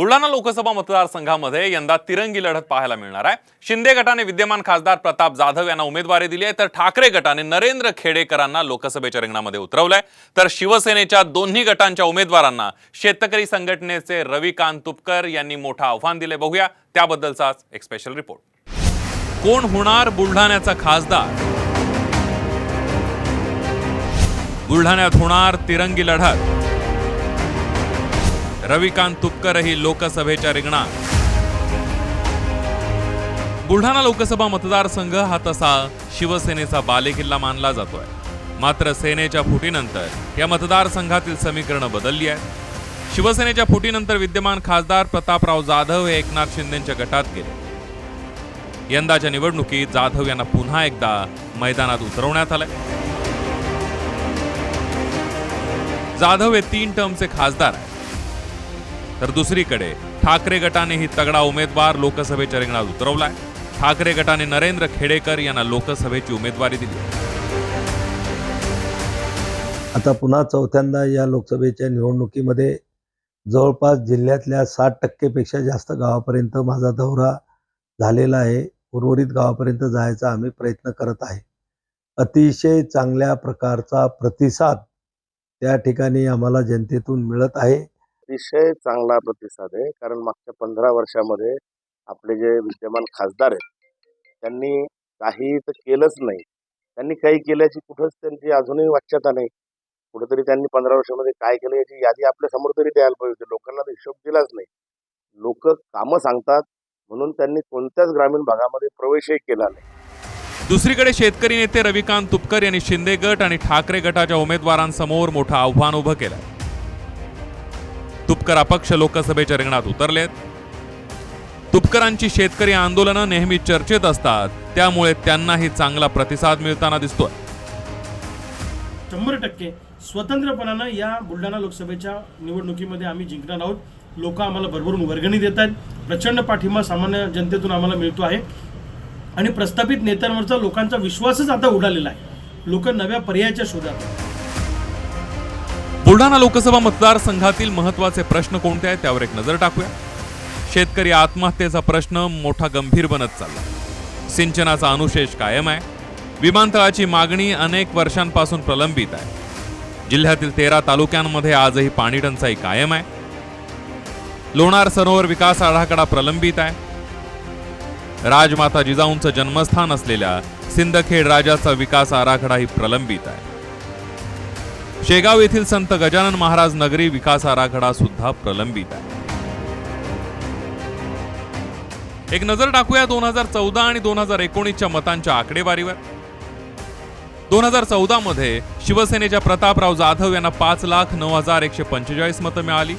बुलढाणा लोकसभा मतदारसंघामध्ये यंदा तिरंगी लढत पाहायला मिळणार आहे. शिंदे गटाने विद्यमान खासदार प्रताप जाधव यांना उमेदवारी दिली आहे. तर ठाकरे गटाने नरेंद्र खेडेकरांना लोकसभेच्या रिंगणामध्ये उतरवलंय. तर शिवसेनेच्या दोन्ही गटांच्या उमेदवारांना शेतकरी संघटनेचे रविकांत तुपकर यांनी मोठं आव्हान दिले बघूया त्याबद्दलचाच एक स्पेशल रिपोर्ट कोण होणार बुलढाण्याचा खासदार? बुलढाण्यात होणार तिरंगी लढत. रविकांत तुपकरही लोकसभेच्या रिंगणात. बुलढाणा लोकसभा मतदारसंघ हा तसा शिवसेनेचा बालेकिल्ला मानला जातोय. मात्र सेनेच्या फुटीनंतर या मतदारसंघातील समीकरणं बदलली आहेत. शिवसेनेच्या फुटीनंतर विद्यमान खासदार प्रतापराव जाधव हे एकनाथ शिंदेच्या गटात गेले. यंदाच्या निवडणुकीत जाधव यांना पुन्हा एकदा मैदानात उतरवण्यात आलंय. जाधव हे तीन टर्मचे खासदार आहेत. तर दुसरीकडे ठाकरे गटानेही तगडा उमेदवार लोकसभेच्या रिंगणात उतरवलाय. ठाकरे गटाने नरेंद्र खेडेकर यांना लोकसभेची उमेदवारी दिली आता पुन्हा चौथ्यांदा या लोकसभेच्या निवडणुकीमध्ये जवळपास जिल्ह्यातल्या साठ टक्केपेक्षा जास्त गावापर्यंत माझा दौरा झालेला आहे. उर्वरित गावापर्यंत जायचा आम्ही प्रयत्न करत आहे. अतिशय चांगल्या प्रकारचा प्रतिसाद त्या ठिकाणी आम्हाला जनतेतून मिळत आहे. अतिशय चांगला प्रतिसाद आहे. कारण मागच्या पंधरा वर्षामध्ये आपले जे विद्यमान खासदार आहेत त्यांनी काही तर केलंच नाही. त्यांनी काही केल्याची कुठंच त्यांची अजूनही वाच्यता नाही. कुठेतरी त्यांनी पंधरा वर्षामध्ये काय केलं याची यादी आपल्यासमोर तरी द्यायला पाहिजे. होती. लोकांना तर हिशोब दिलाच नाही. लोक कामं सांगतात म्हणून त्यांनी कोणत्याच ग्रामीण भागामध्ये प्रवेशही केला नाही. दुसरीकडे शेतकरी नेते रविकांत तुपकर यांनी शिंदे गट आणि ठाकरे गटाच्या उमेदवारांसमोर मोठं आव्हान उभं केलं तुपकर अपक्ष लोकसभेच्या रिंगणात उतरलेत. तुपकरांची शेतकरी आंदोलनं नेहमी चर्चेत असतात. त्यामुळे त्यांनाही चांगला प्रतिसाद मिळताना दिसतोय. शंभर टक्के. स्वतंत्रपणानं या बुलढाणा लोकसभेच्या निवडणुकीमध्ये आम्ही जिंकणार आहोत. लोक आम्हाला भरभरून वर्गणी देत आहेत प्रचंड पाठिंबा सामान्य जनतेतून आम्हाला मिळतो आहे. आणि प्रस्थापित नेत्यांवरचा लोकांचा विश्वासच आता उडालेला आहे. लोक नव्या पर्यायाच्या शोधात आहेत. बुलढाणा लोकसभा मतदारसंघातील महत्त्वाचे प्रश्न कोणते आहेत त्यावर एक नजर टाकूया. शेतकरी आत्महत्येचा प्रश्न मोठा गंभीर बनत चालला. सिंचनाचा अनुशेष कायम आहे. विमानतळाची मागणी अनेक वर्षांपासून प्रलंबित आहे. जिल्ह्यातील तेरा तालुक्यांमध्ये आजही पाणी टंचाई कायम आहे. लोणार सरोवर विकास आराखडा प्रलंबित आहे. राजमाता जिजाऊंचं जन्मस्थान असलेल्या सिंदखेड राजाचा विकास आराखडाही प्रलंबित आहे. शेगाव येथील संत गजानन महाराज नगरी विकास आराखडा सुद्धा प्रलंबित आहे. एक नजर टाकूया दोन हजार चौदा आणि दोन हजार एकोणीसच्या मतांच्या आकडेवारीवर. दोन हजार चौदा मध्ये शिवसेनेच्या प्रतापराव जाधव यांना पाच लाख नऊ हजार एकशे पंचेचाळीस मतं मिळाली.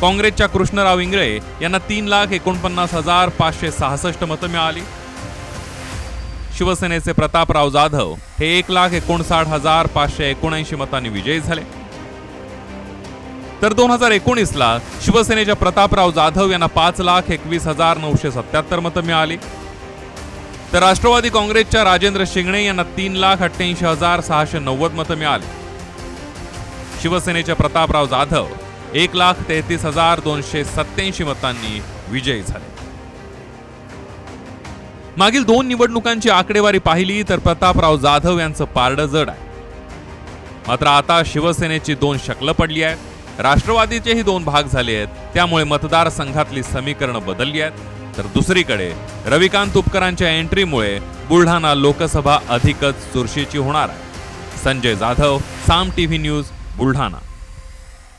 काँग्रेसच्या कृष्णराव इंगळे यांना तीन लाख एकोणपन्नास हजार पाचशे सहासष्ट मतं मिळाली. शिवसेनेचे प्रतापराव जाधव हे एक लाख एकोणसाठ हजार पाचशे एकोणऐंशी मतांनी विजयी झाले. तर दोन हजार एकोणीसला शिवसेनेच्या प्रतापराव जाधव यांना पाच लाख एकवीस हजार नऊशे सत्याहत्तर मतं मिळाली. तर राष्ट्रवादी काँग्रेसच्या राजेंद्र शिंगणे यांना तीन लाख अठ्ठ्याऐंशी हजार सहाशे नव्वद मतं मिळाली. शिवसेनेच्या प्रतापराव जाधव एक लाख तेहतीस हजार दोनशे सत्याऐंशी मतांनी विजयी झाले. मागील दोन निवडणुकांची आकडेवारी पाहिली तर प्रतापराव जाधव यांचं पारडं जड आहे. मात्र आता शिवसेनेची दोन शकलं पडली आहेत. राष्ट्रवादीचेही दोन भाग झाले आहेत. त्यामुळे मतदारसंघातली समीकरणं बदलली आहेत. तर दुसरीकडे रविकांत तुपकरांच्या एंट्रीमुळे बुलढाणा लोकसभा अधिकच चुरशीची होणार आहे. Sanjay Jadhav Saam TV news Buldhana.